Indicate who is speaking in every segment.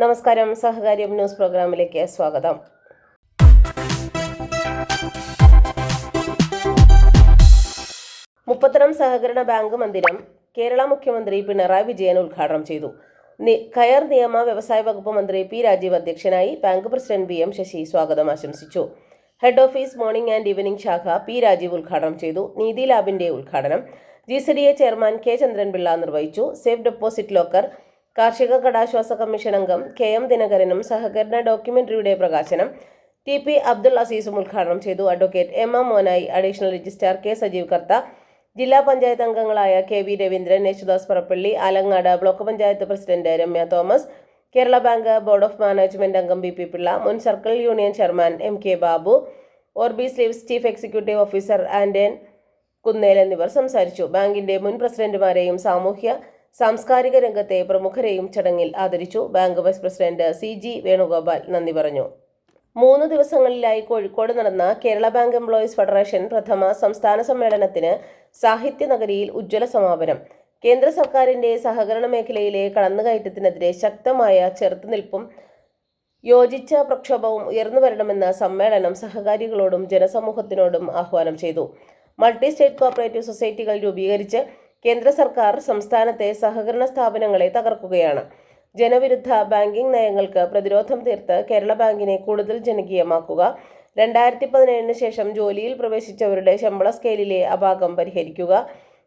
Speaker 1: നമസ്കാരം. സഹകാര്യം ന്യൂസ് പ്രോഗ്രാമിലേക്ക് സ്വാഗതം. മുപ്പത്തരം സഹകരണ ബാങ്ക് മന്ദിരം കേരള മുഖ്യമന്ത്രി പിണറായി വിജയൻ ഉദ്ഘാടനം ചെയ്തു. കയർ നിയമ വ്യവസായ വകുപ്പ് മന്ത്രി പി രാജീവ് അധ്യക്ഷനായി bank president V M Sasi സ്വാഗതം ആശംസിച്ചു. Head office morning and evening ശാഖ പി രാജീവ് ഉദ്ഘാടനം ചെയ്തു. നീതി ലാബിന്റെ ഉദ്ഘാടനം G C D A chairman K Chandranpillai നിർവഹിച്ചു. സേഫ് ഡെപ്പോസിറ്റ് ലോക്കർ കാർഷിക കടാശ്വാസ കമ്മീഷൻ അംഗം കെ എം ദിനകരനും സഹകരണ ഡോക്യുമെന്ററിയുടെ പ്രകാശനം ടി പി അബ്ദുൾ അസീസും ഉദ്ഘാടനം ചെയ്തു. Advocate M M Monayi additional registrar K Sajeev Kartha ജില്ലാ പഞ്ചായത്ത് അംഗങ്ങളായ K V Raveendran Yesudas Parappally Alangad block panchayat president Ramya Thomas Kerala bank board of management അംഗം ബി പി പിള്ള മുൻ circle union chairman M K Babu ഓർബി സ്ലീവ്സ് chief executive officer ആൻഡൻ കുന്നേൽ എന്നിവർ സംസാരിച്ചു. ബാങ്കിന്റെ മുൻ പ്രസിഡന്റുമാരെയും സാമൂഹ്യ സാംസ്കാരിക രംഗത്തെ പ്രമുഖരെയും ചടങ്ങിൽ ആദരിച്ചു bank vice president C G Venugopal നന്ദി പറഞ്ഞു. മൂന്ന് ദിവസങ്ങളിലായി കോഴിക്കോട് നടന്ന കേരള ബാങ്ക് എംപ്ലോയീസ് ഫെഡറേഷൻ പ്രഥമ സംസ്ഥാന സമ്മേളനത്തിന് സാഹിത്യ നഗരിയിൽ ഉജ്ജ്വല സമാപനം. കേന്ദ്ര സർക്കാരിന്റെ സഹകരണ മേഖലയിലെ കടന്നുകയറ്റത്തിനെതിരെ ശക്തമായ ചെറുത്തുനിൽപ്പും യോജിച്ച പ്രക്ഷോഭവും ഉയർന്നു വരണമെന്ന സമ്മേളനം സഹകാരികളോടും ജനസമൂഹത്തിനോടും ആഹ്വാനം ചെയ്തു. മൾട്ടി സ്റ്റേറ്റ് കോപ്പറേറ്റീവ് സൊസൈറ്റികൾ രൂപീകരിച്ച് കേന്ദ്ര സർക്കാർ സംസ്ഥാനത്തെ സഹകരണ സ്ഥാപനങ്ങളെ തകർക്കുകയാണ്. ജനവിരുദ്ധ ബാങ്കിംഗ് നയങ്ങൾക്ക് പ്രതിരോധം തീർത്ത് കേരള ബാങ്കിനെ കൂടുതൽ ജനകീയമാക്കുക. രണ്ടായിരത്തി പതിനേഴിന് ശേഷം ജോലിയിൽ പ്രവേശിച്ചവരുടെ ശമ്പള സ്കെയിലിലെ അപാകം പരിഹരിക്കുക.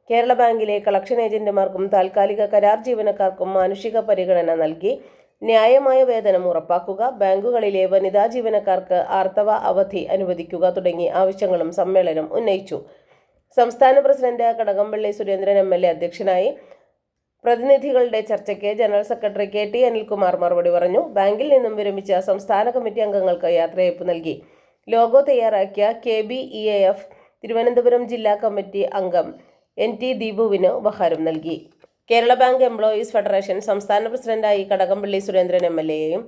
Speaker 1: കേരള ബാങ്കിലെ കളക്ഷൻ ഏജന്റുമാർക്കും താൽക്കാലിക കരാർ ജീവനക്കാർക്കും മാനുഷിക പരിഗണന നൽകി ന്യായമായ വേതനം ഉറപ്പാക്കുക. ബാങ്കുകളിലെ വനിതാ ജീവനക്കാർക്ക് ആർത്തവ അവധി അനുവദിക്കുക തുടങ്ങി ആവശ്യങ്ങളും സമ്മേളനം ഉന്നയിച്ചു. സംസ്ഥാന president Kadakampally Surendran M L A അധ്യക്ഷനായി പ്രതിനിധികളുടെ ചർച്ചയ്ക്ക് general secretary K T Anilkumar മറുപടി പറഞ്ഞു. ബാങ്കിൽ നിന്നും വിരമിച്ച സംസ്ഥാന കമ്മിറ്റി അംഗങ്ങൾക്ക് യാത്രയയപ്പ് നൽകി. ലോഗോ തയ്യാറാക്കിയ K B E A F Thiruvananthapuram ജില്ലാ കമ്മിറ്റി അംഗം എൻ ടി ദീപുവിന് ഉപഹാരം നൽകി. കേരള ബാങ്ക് എംപ്ലോയീസ് ഫെഡറേഷൻ സംസ്ഥാന പ്രസിഡന്റായി കടകംപള്ളി സുരേന്ദ്രൻ എം എൽ എയെയും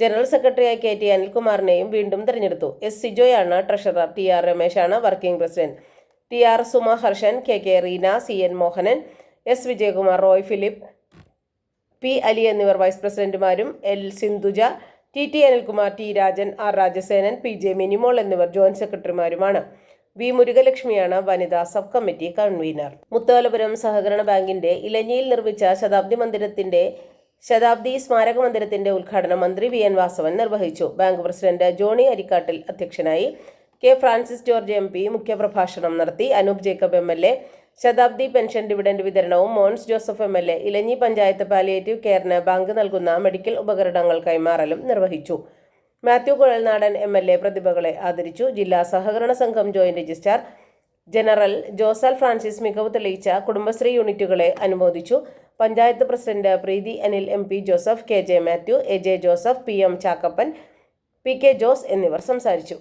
Speaker 1: ജനറൽ സെക്രട്ടറിയായി കെ ടി അനിൽകുമാറിനെയും വീണ്ടും തെരഞ്ഞെടുത്തു. എസ്. സിജോയാണ് treasurer T R രമേശാണ് working president. T R Suma Harshan K K Reena C N Mohanan S Vijayakumar Roy Philip P Ali എന്നിവർ vice പ്രസിഡന്റുമാരും L Sindhuja T T Anilkumar T Rajan R Rajasenan P J Minimol എന്നിവർ joint സെക്രട്ടറിമാരുമാണ്. V മുരുകലക്ഷ്മിയാണ് വനിതാ sub committee convener. Mutholapuram സഹകരണ ബാങ്കിന്റെ ഇലഞ്ഞിയിൽ നിർമ്മിച്ച ശതാബ്ദി മന്ദിരത്തിന്റെ ശതാബ്ദി സ്മാരക മന്ദിരത്തിന്റെ ഉദ്ഘാടനം മന്ത്രി വി എൻ വാസവൻ നിർവഹിച്ചു. ബാങ്ക് പ്രസിഡന്റ് ജോണി അരിക്കാട്ടിൽ അധ്യക്ഷനായി K Francis George M P മുഖ്യപ്രഭാഷണം നടത്തി. Anoop Jacob M L A Shatabdi pension dividend വിതരണവും Mons Joseph M L A Elanji panchayat palliative കെയറിന് bank നൽകുന്ന മെഡിക്കൽ ഉപകരണങ്ങൾ കൈമാറലും നിർവഹിച്ചു. Mathew Kuzhalnadan M L A പ്രതിഭകളെ ആദരിച്ചു. ജില്ലാ സഹകരണ സംഘം joint registrar general Josal Francis മികവ് തെളിയിച്ച കുടുംബശ്രീ യൂണിറ്റുകളെ അനുമോദിച്ചു. Panchayat president Preethi Anil M P Joseph K J Mathew A J Joseph P M Chackappan P K Jose എന്നിവർ സംസാരിച്ചു.